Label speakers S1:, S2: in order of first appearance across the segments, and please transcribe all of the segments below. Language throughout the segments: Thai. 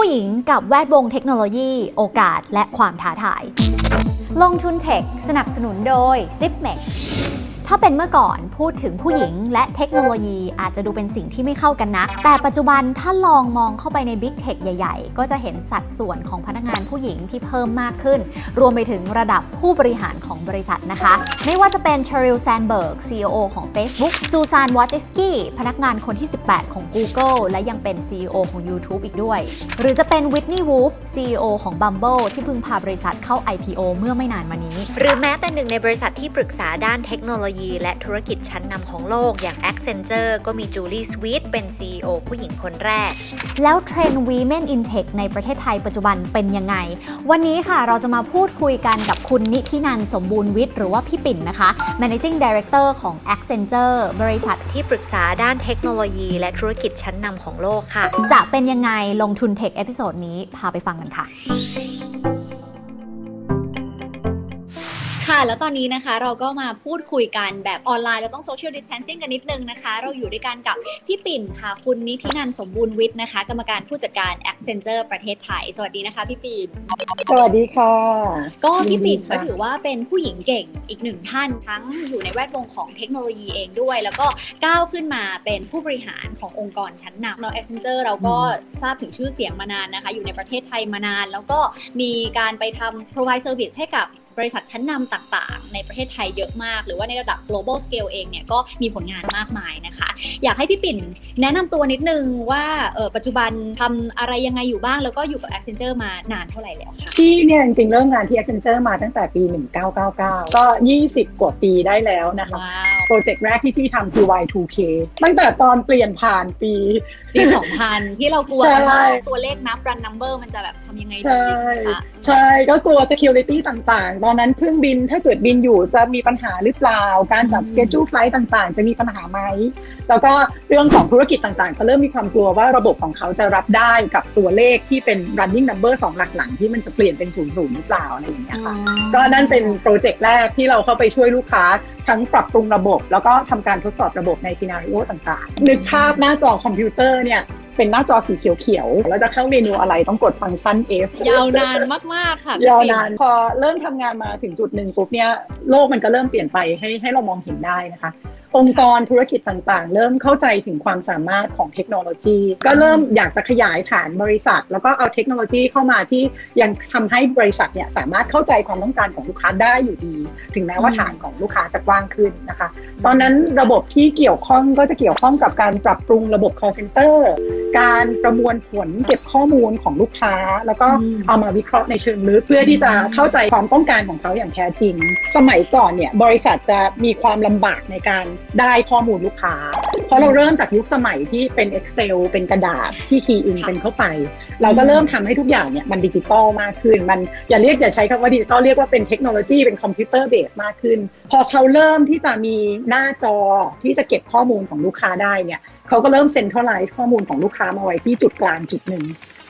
S1: ผู้หญิงกับแวดวงเทคโนโลยี โอกาสและความท้าทาย ลงทุนเทค สนับสนุนโดย z i p m e x ถ้าเป็นเมื่อก่อนพูดถึงผู้หญิงและเทคโนโลยีอาจจะดูเป็นสิ่งที่ไม่เข้ากันนะแต่ปัจจุบันถ้าลองมองเข้าไปใน Big Tech ใหญ่ ๆ ก็จะเห็นสัดส่วนของพนักงานผู้หญิงที่เพิ่มมากขึ้น รวมไปถึงระดับผู้บริหารของบริษัทนะคะ ไม่ว่าจะเป็น Sheryl Sandberg CEO ของ Facebook ซูซาน w ว j จ s k i พนักงานคนที่ 18 ของ Google และยังเป็น CEO ของ YouTube อีกด้วย หรือจะเป็น Whitney Wolf CEO ของ Bumble ที่เพิ่งพาบริษัทเข้า IPO เมื่อไม่นานมานี้
S2: หรือแม้แต่หนึ่งในบริษัทที่ปรึกษาด้านเทคโนโลยีและธุรกิจชั้นนำของโลกอย่าง Accenture ก็มีจูลี่สวีทเป็น CEO ผู้หญิงคนแรก
S1: แล้วเทรนด์ Women in Tech ในประเทศไทยปัจจุบันเป็นยังไง วันนี้ค่ะเราจะมาพูดคุยกันกับคุณนิธินันสมบูรณ์วิทย์หรือว่าพี่ปิ่นนะคะ Managing Director ของ Accenture บริษัท
S2: ที่ปรึกษาด้านเทคโนโลยี และธุรกิจชั้นนำของโลกค่ะ
S1: จะเป็นยังไงลงทุนเทคเอพิโซดนี้พาไปฟังกันค่ะ แล้วตอนนี้นะคะเราก็มาพูดคุยกันแบบออนไลน์เราต้องโซเชียลดิส a ทนซิ่งกันนิดนึงนะคะ เราอยู่ด้วยกันกับพี่ปิ่นค่ะ คุณนิธินันสมบูรณ์วิทย์นะคะ กรรมการผู้จัดการ Accenture ประเทศไทย สวัสดีนะคะพี่ปิ่น
S3: สวัสดีค่ะ
S1: ก็พี่ปิ่น
S3: ยินดี
S1: ก็
S3: ค่ะ
S1: ถือว่าเป็นผู้หญิงเก่งอีกหนึ่งท่าน ทั้งอยู่ในแวดวงของเทคโนโลยีเองด้วย แล้วก็ก้าวขึ้นมาเป็นผู้บริหารขององค์กรชั้นนำเรา Accenture เราก็ทราบถึงชื่อเสียงมานานนะคะ อยู่ในประเทศไทยมานาน แล้วก็มีการไปทำ provide service ให้กับ บริษัทชั้นนำต่างๆ ในประเทศไทยเยอะมาก หรือว่าในระดับ global scale เองเนี่ยก็มีผลงานมากมายนะคะ อยากให้พี่ปิ่นแนะนำตัวนิดนึงว่าเออปัจจุบันทำอะไรยังไงอยู่บ้าง แล้วก็อยู่กับ Accenture มานานเท่าไหร่แล้วคะ
S3: พี่เนี่ยจริงๆเริ่มงานที่ Accenture มาตั้งแต่ปี 1999 ก็ 20 กว่าปีได้แล้วนะคะ
S1: ว้าว
S3: โปรเจกต์แรกที่พี่ทำคือ Y2K ตั้งแต่ตอนเปลี่ยนผ่านปี
S1: ปี 2000 ที่เรากลัว
S3: ใช่
S1: กันว่าตัวเลขนับ run number มันจะแบบทำยังไงดี
S3: ใช่
S1: ใช่ไหมคะ
S3: ใช่ก็กลัว security ต่างๆ ตอนนั้นเครื่องบินถ้าเกิดบินอยู่จะมีปัญหาหรือเปล่า การจัด schedule flight ต่างๆ จะมีปัญหาไหม แล้วก็เรื่องของธุรกิจต่างๆ ก็เริ่มมีความกลัวว่าระบบของเขาจะรับได้กับตัวเลขที่เป็น running number สองหลักหลังที่มันจะเปลี่ยนเป็นศูนย์ศูนย์หรือเปล่าอะไรอย่างเงี้ยค่ะก็นั่นเป็นโปรเจกต์แรกที่เราเข้าไปช่วยลูกค้าทั้งปรับปรุงระบบ แล้วก็ทำการทดสอบระบบในซีนารีโอต่างๆนึกภาพหน้าจอคอมพิวเตอร์เนี่ย เป็นหน้าจอสีเขียวๆแล้วจะเข้าเมนูอะไรต้องกดฟังก์ชัน F
S1: ยาวนานมากๆค่ะพี่
S3: ยาว
S1: ปิ่
S3: นานพอเริ่มทำงานมาถึงจุดหนึ่งปุ๊บเนี่ยโลกมันก็เริ่มเปลี่ยนไปให้ให้เรามองเห็นได้นะคะ องค์กรธุรกิจต่างๆ เริ่มเข้าใจถึงความสามารถของเทคโนโลยี ก็เริ่มอยากจะขยายฐานบริษัท แล้วก็เอาเทคโนโลยีเข้ามาที่ยังทำให้บริษัทเนี่ยสามารถเข้าใจความต้องการของลูกค้าได้อยู่ดี ถึงแม้ว่าฐานของลูกค้าจะกว้างขึ้นนะคะ ตอนนั้นระบบที่เกี่ยวข้องก็จะเกี่ยวข้องกับการปรับปรุงระบบ call center การประมวลผลเก็บข้อมูลของลูกค้า แล้วก็เอามาวิเคราะห์ในเชิงลึกเพื่อที่จะเข้าใจความต้องการของเขาอย่างแท้จริง สมัยก่อนเนี่ยบริษัทจะมีความลำบากในการได้ข้อมูลลูกค้า เพราะเราเริ่มจากยุคสมัยที่เป็น Excel เป็นกระดาษที่คีย์อินเป็นเข้าไป เราก็เริ่มทำให้ทุกอย่างเนี่ยมันดิจิตอลมากขึ้น มันอย่าเรียกอย่าใช้คำว่าดิจิตอลเรียกว่าเป็นเทคโนโลยีเป็นคอมพิวเตอร์เบสมากขึ้น พอเขาเริ่มที่จะมีหน้าจอที่จะเก็บข้อมูลของลูกค้าได้เนี่ยเขาก็เริ่มเซ็นทรัลไลซ์ข้อมูลของลูกค้ามาไว้ที่จุดกลางจุดหนึ่ง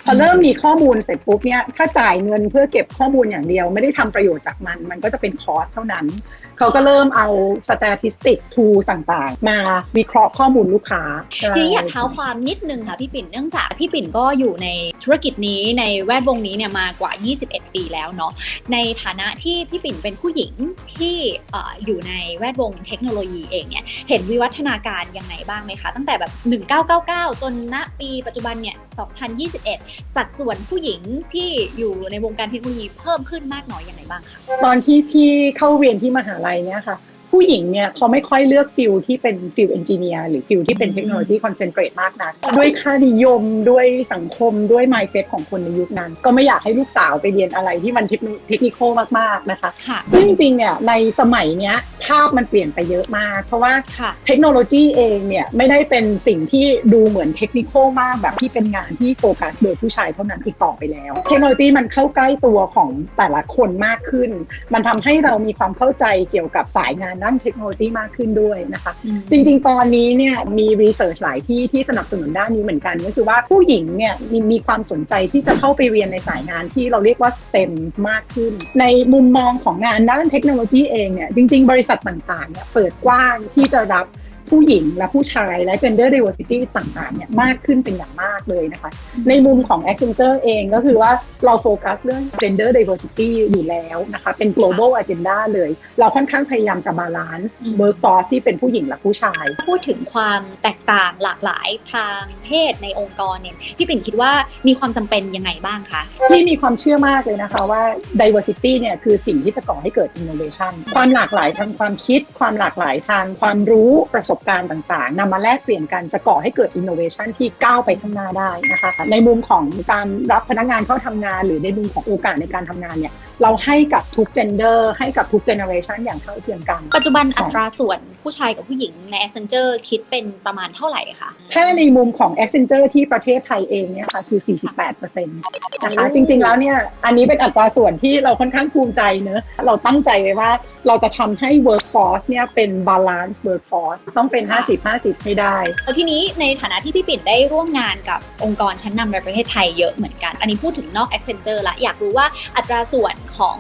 S3: พอเริ่มมีข้อมูลเสร็จปุ๊บเนี่ยถ้าจ่ายเงินเพื่อเก็บข้อมูลอย่างเดียว ไม่ได้ทำประโยชน์จากมัน มันก็จะเป็นคอร์สเท่านั้น เขาก็เริ่มเอา statistic tool ต่างๆ มาวิเคราะห์ข้อมูลลูกค้า
S1: ทีนี้อยากเท้าความนิดนึงค่ะพี่ปิ่นเนื่องจากพี่ปิ่นก็อยู่ในธุรกิจนี้ในแวดวงนี้เนี่ยมากว่า 21 ปีแล้วเนาะในฐานะที่พี่ปิ่นเป็นผู้หญิงที่เอ่ออยู่ในแวดวงเทคโนโลยีเองเนี่ยเห็นวิวัฒนาการยังไงบ้างไหมคะ ตั้งแต่แบบ 1999 จนณปีปัจจุบันเนี่ย 2021 สัดส่วนผู้หญิงที่อยู่ในวงการเทคโนโลยีเพิ่มขึ้นมากน้อยยังไงบ้างคะ
S3: ตอนที่พี่เข้าเรียนที่มหาลัยเนี่ยค่ะ ผู้หญิงเนี่ยเขาไม่ค่อยเลือกฟิลที่เป็นฟิลเอนจิเนียร์หรือฟิลที่เป็นเทคโนโลยีคอนเซนเทรตมากนะด้วยค่านิยมด้วยสังคมด้วย mindset ของคนในยุคนั้น ก็ไม่อยากให้ลูกสาวไปเรียนอะไรที่มันเทคนิคมากๆนะคะ
S1: ค่ะ
S3: ซึ่งจริงๆเนี่ยในสมัยเนี้ยภาพมันเปลี่ยนไปเยอะมาก เพราะว่า
S1: ค่ะ
S3: เทคโนโลยีเองเนี่ยไม่ได้เป็นสิ่งที่ดูเหมือนเทคนิคมากแบบที่เป็นงานที่โฟกัสโดยผู้ชายเท่านั้นอีกต่อไปแล้ว เทคโนโลยีมันเข้าใกล้ตัวของแต่ละคนมากขึ้น มันทำให้เรามีความเข้าใจเกี่ยวกับสายงานด้านเทคโนโลยีมากขึ้นด้วยนะคะ จริง ๆ ตอนนี้เนี่ยมีรีเสิร์ชหลายที่ที่สนับสนุนด้านนี้เหมือนกัน ก็คือว่าผู้หญิงเนี่ยมีมีความสนใจที่จะเข้าไปเรียนในสายงานที่เราเรียกว่า STEM มากขึ้น ในมุมมองของงานด้านเทคโนโลยีเองเนี่ยจริง ๆ บริษัทต่างๆเนี่ยเปิดกว้างที่จะรับ ผู้หญิงและผู้ชายและ gender diversity ต่างๆเนี่ยมากขึ้นเป็นอย่างมากเลยนะคะ ในมุมของ Accenture เองก็คือว่าเราโฟกัสเรื่อง gender diversity อยู่แล้วนะคะเป็น global agenda เลย เราค่อนข้างพยายามจะบาลานซ์
S1: อืม
S3: workforce ที่เป็นผู้หญิงและผู้ชาย
S1: พูดถึงความแตกต่างหลากหลายทางเพศในองค์กรเนี่ยพี่ปิ่นคิดว่ามีความจำเป็นยังไงบ้างคะ
S3: ที่มีความเชื่อมากเลยนะคะว่า diversity เนี่ยคือสิ่งที่จะก่อให้เกิด innovation ความหลากหลายทางความคิด ความหลากหลายทางความรู้ประสบการณ์ต่างๆนำมาแลกเปลี่ยนกันจะก่อให้เกิดอินโนเวชันที่ก้าวไปข้างหน้าได้นะคะในมุมของการรับพนักงานเข้าทำงาน หรือในมุมของโอกาสในการทำงานเนี่ย เราให้กับทุก gender ให้กับทุก generation อย่างเท่าเทียมกัน
S1: ปัจจุบันอัตราส่วนผู้ชายกับผู้หญิงใน Accenture คิดเป็นประมาณเท่าไหร่คะ
S3: ถ้าในมุมของ Accenture ที่ประเทศไทยเองเนี่ยค่ะคือ 48%นะคะจริงๆแล้วเนี่ยอันนี้เป็นอัตราส่วนที่เราค่อนข้างภูมิใจเนอะเราตั้งใจไว้ว่าเราจะทำให้ workforce เนี่ยเป็น balance workforce ต้องเป็น 50-50 ให้ได้
S1: แล้วทีนี้ในฐานะที่พี่ปิ่นได้ร่วมงานกับองค์กรชั้นนำในประเทศไทยเยอะเหมือนกัน อันนี้พูดถึงนอก Accenture ละอยากรู้ว่าอัตราส่วนของ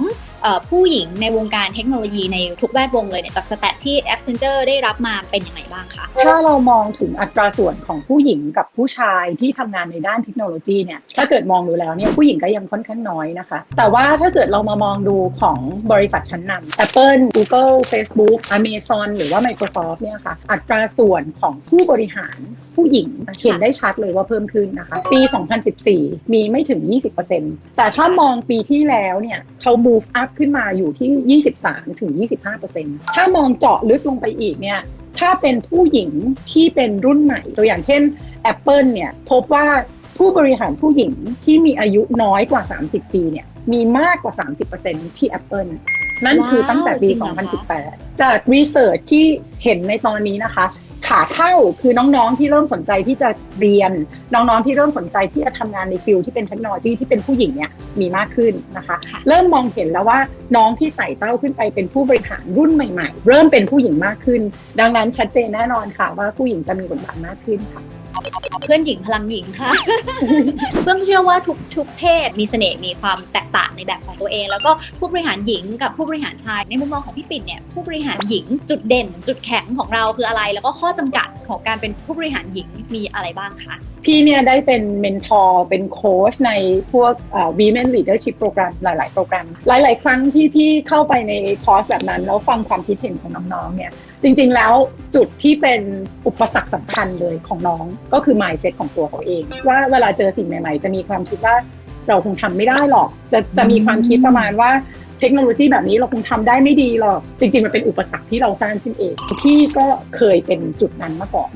S1: ผู้หญิงในวงการเทคโนโลยีในทุกแวดวงเลยเนี่ยจากสแตทที่ Accenture ได้รับมาเป็นยังไงบ้างคะ
S3: ถ้าเรามองถึงอัตราส่วนของผู้หญิงกับผู้ชายที่ทำงานในด้านเทคโนโลยีเนี่ยถ้าเกิดมองดูแล้วเนี่ยผู้หญิงก็ยังค่อนข้างน้อยนะคะ แต่ว่าถ้าเกิดเรามามองดูของบริษัทชั้นนำ Apple Google Facebook Amazon หรือว่า Microsoft เนี่ยค่ะอัตราส่วนของผู้บริหารผู้หญิงเห็นได้ชัดเลยว่าเพิ่มขึ้นนะคะ ปี 2014 มีไม่ถึง 20%แต่ถ้ามองปีที่แล้วเนี่ยเขา move up ขึ้นมาอยู่ที่ 23ถึง25%ถ้ามองเจาะลึกลงไปอีกเนี่ยถ้าเป็นผู้หญิงที่เป็นรุ่นใหม่ ตัวอย่างเช่น Apple เนี่ยพบว่าผู้บริหารผู้หญิงที่มีอายุน้อยกว่า 30 ปีเนี่ยมีมากกว่า 30%ที่ Apple นั่นคือตั้งแต่ปี
S1: ว้าวจริงเหรอคะ
S3: 2018 จากรีเสิร์ชที่เห็นในตอนนี้นะคะ ขาเข้าคือน้องๆที่เริ่มสนใจที่จะเรียน น้องๆที่เริ่มสนใจที่จะทำงานในฟิลที่เป็นเทคโนโลยีที่เป็นผู้หญิงเนี่ยมีมากขึ้นนะคะ
S1: ค่ะ
S3: เริ่มมองเห็นแล้วว่าน้องที่ไต่เต้าขึ้นไปเป็นผู้บริหารรุ่นใหม่ ๆ เริ่มเป็นผู้หญิงมากขึ้น ดังนั้นชัดเจนแน่นอนค่ะว่าผู้หญิงจะมีบทบาทมากขึ้นค่ะ
S1: เพื่อนหญิงพลังหญิงค่ะ เพื่อนเชื่อว่าทุกทุกเพศมีเสน่ห์มีความแตกต่างในแบบของตัวเอง แล้วก็ผู้บริหารหญิงกับผู้บริหารชาย ในมุมมองของพี่ปิ่นเนี่ยผู้บริหารหญิงจุดเด่น จุดแข็งของเราคืออะไร แล้วก็ข้อจำกัดของการเป็นผู้บริหารหญิงมีอะไรบ้างคะ
S3: พี่เนี่ยได้เป็นเมนทอร์เป็นโค้ชในพวก Women Leadership Program หลาย ๆ โปรแกรม หลาย ๆ ครั้งที่พี่เข้าไปในคอร์สแบบนั้น แล้วฟังความคิดเห็นของน้อง ๆ เนี่ย จริง ๆ แล้วจุดที่เป็นอุปสรรคสำคัญเลยของน้องก็คือ mindset ของตัวเขาเอง ว่าเวลาเจอสิ่งใหม่ ๆ จะมีความคิดว่าเราคงทำไม่ได้หรอก จะจะมีความคิดประมาณว่าเทคโนโลยีแบบนี้เราคงทำได้ไม่ดีหรอก จริงๆ มันเป็นอุปสรรคที่เราสร้างขึ้นเองพี่ก็เคยเป็นจุดนั้นมาก่อน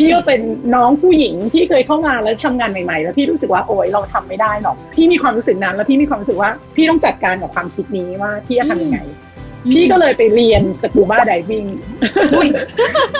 S3: พี่ก็เป็นน้องผู้หญิงที่เคยเข้ามาแล้วทำงานใหม่ๆ แล้วพี่รู้สึกว่าโอ๊ยเราทำไม่ได้หรอก พี่มีความรู้สึกนั้น แล้วพี่มีความรู้สึกว่าพี่ต้องจัดการกับความคิดนี้ว่าพี่จะทำยังไง พี่ก็เลยไปเรียนสกูบ้าไดวิ่ง
S1: อุ๊ย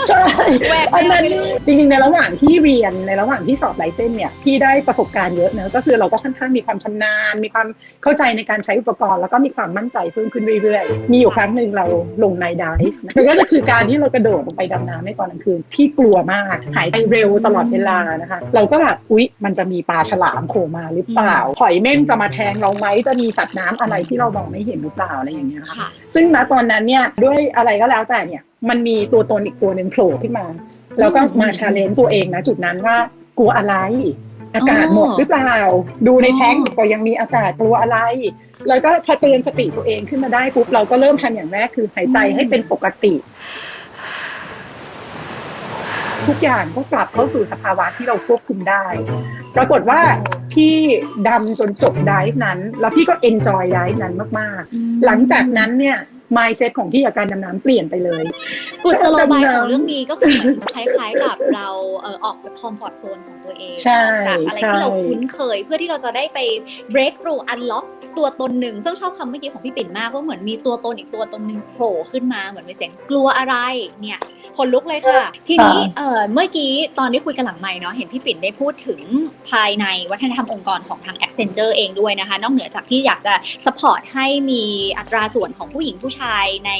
S3: ใช่
S1: แหวกแนว
S3: อันนั้น
S1: ไปเลย
S3: จริงๆในระหว่างที่เรียนในระหว่างที่สอบไลเซนส์เนี่ยพี่ได้ประสบการณ์เยอะเนอะก็คือเราก็ค่อนข้างมีความชำนาญ มีความเข้าใจในการใช้อุปกรณ์ แล้วก็มีความมั่นใจเพิ่มขึ้นเรื่อยๆ มีอยู่ครั้งหนึ่งเราลงในไดฟ์มันก็จะคือการที่เรากระโดดลงไปดำน้ำในตอนกลางคืนพี่กลัวมากหายใจเร็วตลอดเวลานะคะเราก็แบบอุ๊ยมันจะมีปลาฉลามโผล่มาหรือเปล่าหอยเม่นจะมาแทงเราไหมจะมีสัตว์น้ำอะไรที่เรามองไม่เห็นหรือเปล่าอะไรอย่างเงี้ยค่ะ
S1: ค่ะ
S3: ซึ่งณตอนนั้นเนี่ยด้วยอะไรก็แล้วแต่เนี่ย มันมีตัวตนอีกตัวหนึ่งโผล่ขึ้นมา แล้วก็มาชาเลนจ์ตัวเองนะจุดนั้นว่ากลัวอะไร อากาศหมดหรือเปล่า ดูในแท้งก็ยังมีอากาศกลัวอะไร แล้วก็พอเตือนสติตัวเองขึ้นมาได้ปุ๊บเราก็เริ่มทำอย่างแรกคือหายใจให้เป็นปกติ ทุกอย่างก็กลับเข้าสู่สภาวะที่เราควบคุมได้ ปรากฏว่า พี่ดำจนจบไดฟ์นั้น แล้วพี่ก็เอนจอยไดฟ์นั้นมากๆ หลังจากนั้นเนี่ย mindset ของพี่กับการดำน้ำเปลี่ยนไปเลย
S1: กุศโลบายของเรื่องนี้ก็คือเหมือนคล้ายๆกับเราเออออกจากคอมฟอร์ทโซนของตัวเอง
S3: ใช่
S1: จากอะไร
S3: ใช่
S1: ที่เราคุ้นเคยเพื่อที่เราจะได้ไป break through unlock ตัวตนหนึ่งเพิ่งชอบคำเมื่อกี้ของพี่ปิ่นมากว่าเหมือนมีตัวตนอีกตัวตนหนึ่งโผล่ขึ้นมาเหมือนมีเสียงกลัวอะไรเนี่ยคนลุกเลยค่ะ ทีนี้เออเมื่อกี้ตอนที่คุยกันหลังไมค์เนาะเห็นพี่ปิ่นได้พูดถึงภายในวัฒนธรรมองค์กรของทาง Accenture เองด้วยนะคะ นอกเหนือจากที่อยากจะ support ให้มีอัตราส่วนของผู้หญิงผู้ชายใน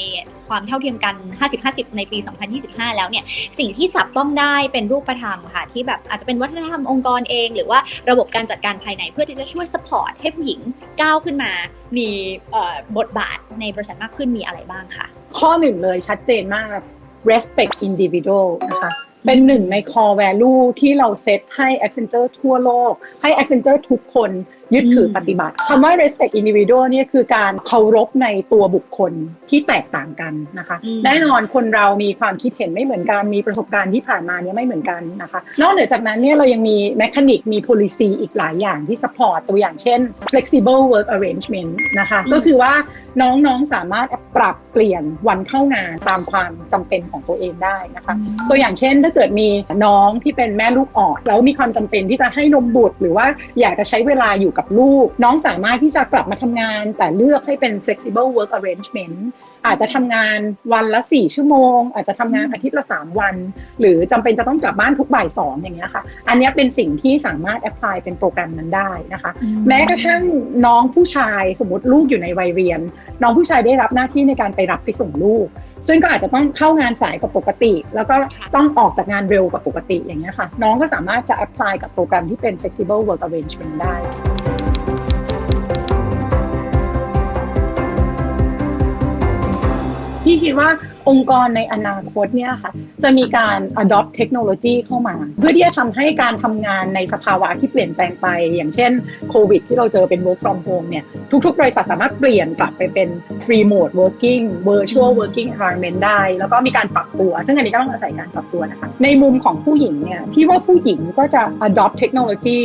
S1: ความเท่าเทียมกัน 50-50 ในปี 2025 แล้วเนี่ยสิ่งที่จับต้องได้เป็นรูปธรรมค่ะที่แบบอาจจะเป็นวัฒนธรรมองค์กรเอง หรือว่าระบบการจัดการภายในเพื่อที่จะช่วย support ให้ผู้หญิงก้าวขึ้นมา มีบทบาทในบริษัทมากขึ้นมีอะไรบ้างคะ
S3: ข้อหนึ่งเลยชัดเจนมาก respect individual นะคะเป็นหนึ่งใน core value ที่เราเซตให้ Accenture ทั่วโลก ให้ Accenture ทุกคน ยึดถือปฏิบัติคำว่า respect individual เนี่ยคือการเคารพในตัวบุคคลที่แตกต่างกันนะคะ
S1: อืม
S3: แน่นอนคนเรามีความคิดเห็นไม่เหมือนกันมีประสบการณ์ที่ผ่านมาเนี่ยไม่เหมือนกันนะคะนอกเหนือจากนั้นเนี่ยเรายังมี mechanic มี policy อีกหลายอย่างที่ support ตัวอย่างเช่น flexible work arrangement นะคะ
S1: อืม
S3: ก็คือว่าน้องๆสามารถปรับเปลี่ยนวันเข้างานตามความจำเป็นของตัวเองได้นะคะ ตัวอย่างเช่นถ้าเกิดมีน้องที่เป็นแม่ลูกอ่อนแล้วมีความจำเป็นที่จะให้นมบุตร หรือว่าอยากจะใช้เวลาอยู่กับลูก น้องสามารถที่จะกลับมาทำงาน แต่เลือกให้เป็น flexible work arrangement อาจจะทำงานวันละ 4 ชั่วโมง อาจจะทำงานอาทิตย์ละ 3 วัน หรือจำเป็นจะต้องกลับบ้านทุกบ่ายสองอย่างเงี้ยค่ะ อันเนี้ยเป็นสิ่งที่สามารถ apply เป็นโปรแกรมนั้นได้นะคะ แม้กระทั่งน้องผู้ชายสมมติลูกอยู่ในวัยเรียน น้องผู้ชายได้รับหน้าที่ในการไปรับไปส่งลูกซึ่งก็อาจจะต้องเข้างานสายกว่าปกติ แล้วก็ต้องออกจากงานเร็วกว่าปกติอย่างเงี้ยค่ะ น้องก็สามารถจะ apply กับโปรแกรมที่เป็น flexible work arrangement ได้ คิดว่า องค์กรในอนาคตเนี่ยค่ะจะมีการ adopt เทคโนโลยีเข้ามา เพื่อที่จะทำให้การทำงานในสภาวะที่เปลี่ยนแปลงไป อย่างเช่นโควิดที่เราเจอเป็น work from home เนี่ยทุกๆบริษัทสามารถเปลี่ยนกลับไปเป็น remote working virtual working environment ได้ แล้วก็มีการปรับตัว ซึ่งอันนี้ก็ต้องอาศัยการปรับตัวนะคะในมุมของผู้หญิงเนี่ยพี่ว่าผู้หญิงก็จะ adopt เทคโนโลยี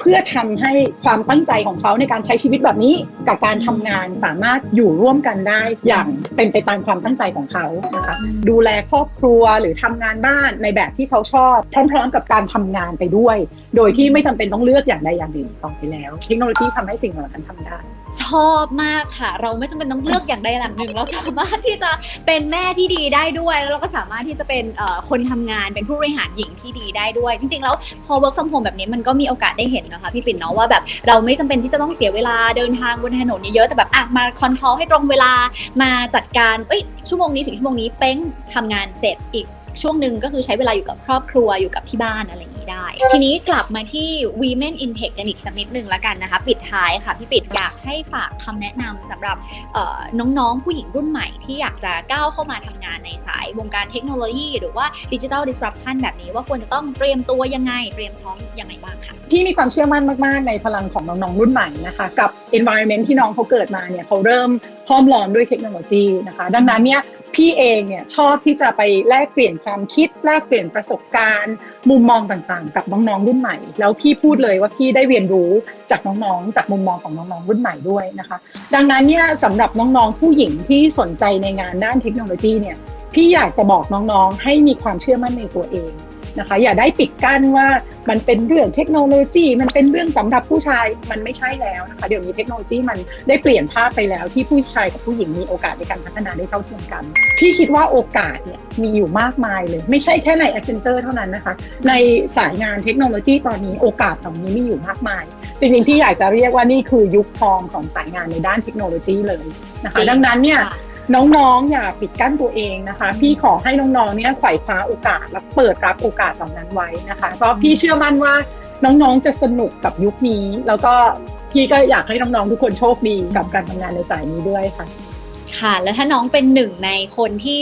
S3: เพื่อทำให้ความตั้งใจของเขาในการใช้ชีวิตแบบนี้ กับการทำงานสามารถอยู่ร่วมกันได้อย่างเป็นไปตามความตั้งใจของเขานะคะดูแลครอบครัวหรือทำงานบ้านในแบบที่เขาชอบพร้อมๆกับการทำงานไปด้วย โดยที่ไม่จำเป็นต้องเลือกอย่างใดอย่างหนึ่งต่อไปแล้ว เทคโนโลยีทำให้สิ่งเหล่านั้นทำได้
S1: ชอบมากค่ะ เราไม่จำเป็นต้องเลือกอย่างใดอย่างหนึ่ง เราสามารถที่จะเป็นแม่ที่ดีได้ด้วย แล้วเราก็สามารถที่จะเป็นคนทำงานเป็นผู้บริหารหญิงที่ดีได้ด้วย จริงๆ แล้วพอ work from home แบบนี้มันก็มีโอกาสได้เห็นนะคะพี่ปิ่นเนาะว่าแบบเราไม่จำเป็นที่จะต้องเสียเวลาเดินทางบนถนนเยอะๆแต่แบบอะมาคอนคอลให้ตรงเวลามาจัดการเอ้ยชั่วโมงนี้ถึงชั่วโมงนี้เป้งทำงานเสร็จอีกช่วงหนึ่งก็คือใช้เวลาอยู่กับครอบครัวอยู่กับที่บ้านอะไรอย่างนี้ได้ ทีนี้กลับมาที่ Women in Tech กันอีกสักนิดหนึ่งละกันนะคะ ปิดท้ายค่ะพี่ปิดอยากให้ฝากคำแนะนำสำหรับน้องๆ ผู้หญิงรุ่นใหม่ที่อยากจะก้าวเข้ามาทำงานในสายวงการเทคโนโลยี หรือว่า Digital Disruption แบบนี้ว่าควรจะต้องเตรียมตัวยังไง เตรียมพร้อมยังไงบ้างคะ
S3: พี่มีความเชื่อมั่นมาก ๆ ในพลังของน้องๆรุ่นใหม่นะคะกับ environment ที่น้องเขาเกิดมาเนี่ยเขาเริ่มห้อมล้อมด้วยเทคโนโลยีนะคะ ดังนั้นเนี่ย พี่เองเนี่ยชอบที่จะไปแลกเปลี่ยนความคิดแลกเปลี่ยนประสบการณ์ มุมมองต่างๆ กับน้องๆรุ่นใหม่ แล้วพี่พูดเลยว่าพี่ได้เรียนรู้จากน้องๆ จากมุมมองของน้องๆรุ่นใหม่ด้วยนะคะ ดังนั้นเนี่ยสำหรับน้องๆผู้หญิงที่สนใจในงานด้านเทคโนโลยีเนี่ยพี่อยากจะบอกน้องๆ ให้มีความเชื่อมั่นในตัวเอง นะคะ อย่าได้ปิดกั้นว่ามันเป็นเรื่องเทคโนโลยี มันเป็นเรื่องสำหรับผู้ชายมันไม่ใช่แล้วนะคะ เดี๋ยวนี้เทคโนโลยีมันได้เปลี่ยนภาพไปแล้วที่ผู้ชายกับผู้หญิงมีโอกาสในการพัฒนาได้เท่าเทียมกัน พี่คิดว่าโอกาสเนี่ยมีอยู่มากมายเลย ไม่ใช่แค่ใน Accenture เท่านั้นนะคะ ในสายงานเทคโนโลยีตอนนี้โอกาสเหล่านี้มีอยู่มากมายจริงๆที่อยากจะเรียกว่านี่คือยุคทองของสายงานในด้านเทคโนโลยีเลยนะคะ ดังนั้นเนี่ย น้องๆ อย่าปิดกั้นตัวเองนะคะ พี่ขอให้น้องๆ เนี่ยไขว่คว้าโอกาสและเปิดรับโอกาสเหล่านั้นไว้นะคะ เพราะพี่เชื่อมั่นว่าน้องๆ จะสนุกกับยุคนี้ แล้วก็พี่ก็อยากให้น้องๆ ทุกคนโชคดีกับการทำงานในสายนี้ด้วยค่ะ
S1: ค่ะแล้วถ้าน้องเป็นหนึ่งในคนที่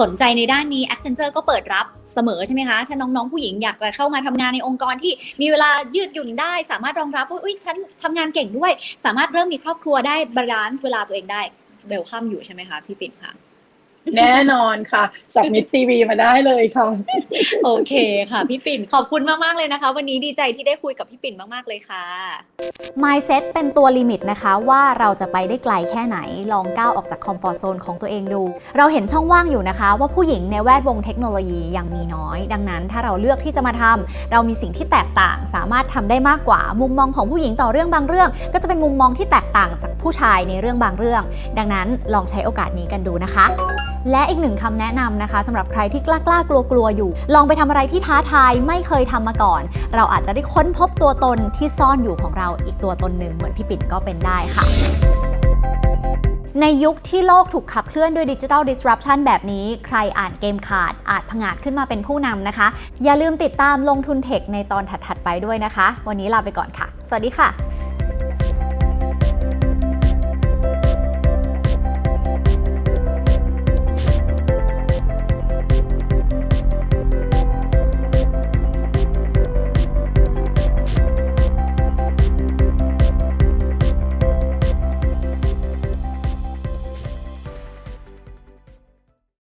S1: สนใจในด้านนี้ Accenture ก็เปิดรับเสมอใช่ไหมคะ ถ้าน้องๆผู้หญิงอยากจะเข้ามาทำงานในองค์กรที่มีเวลายืดหยุ่นได้ สามารถรองรับว่าอุ้ยฉันทำงานเก่งด้วย สามารถเริ่มมีครอบครัวได้บาลานซ์เวลาตัวเองได้ เวลคัมอยู่ใช่ไหมคะพี่ปิ่นคะ
S3: แน่นอนค่ะสับมิดซีวีมาได้เลยค่ะ
S1: โอเคค่ะ พี่ปิ่นขอบคุณมาก ๆ เลยนะคะ วันนี้ดีใจที่ได้คุยกับพี่ปิ่นมาก ๆ เลยค่ะ Mindset เป็นตัวลิมิตนะคะว่าเราจะไปได้ไกลแค่ไหน ลองก้าวออกจากคอมฟอร์ z โซนของตัวเองดู เราเห็นช่องว่างอยู่นะคะ ว่าผู้หญิงในแวดวงเทคโนโลยียังมีน้อย ดังนั้นถ้าเราเลือกที่จะมาทำเรามีสิ่งที่แตกต่าง สามารถทำได้มากกว่า มุมมองของผู้หญิงต่อเรื่องบางเรื่อง ก็จะเป็นมุมมองที่แตกต่างจากผู้ชายในเรื่องบางเรื่อง ดังนั้นลองใช้โอกาสนี้กันดูนะคะ และอีกหนึ่งคำแนะนำนะคะสำหรับใครที่กล้ากล้ากลัวกลัวอยู่ ลองไปทำอะไรที่ท้าทายไม่เคยทำมาก่อน เราอาจจะได้ค้นพบตัวตนที่ซ่อนอยู่ของเราอีกตัวตนหนึ่งเหมือนพี่ปิ่นก็เป็นได้ค่ะในยุคที่โลกถูกขับเคลื่อนด้วยดิจิทัล disruption แบบนี้ ใครอ่านเกมขาด อาจผงาดขึ้นมาเป็นผู้นำนะคะ อย่าลืมติดตามลงทุนเทคในตอนถัด ๆ ไปด้วยนะคะ วันนี้ลาไปก่อนค่ะ สวัสดีค่ะ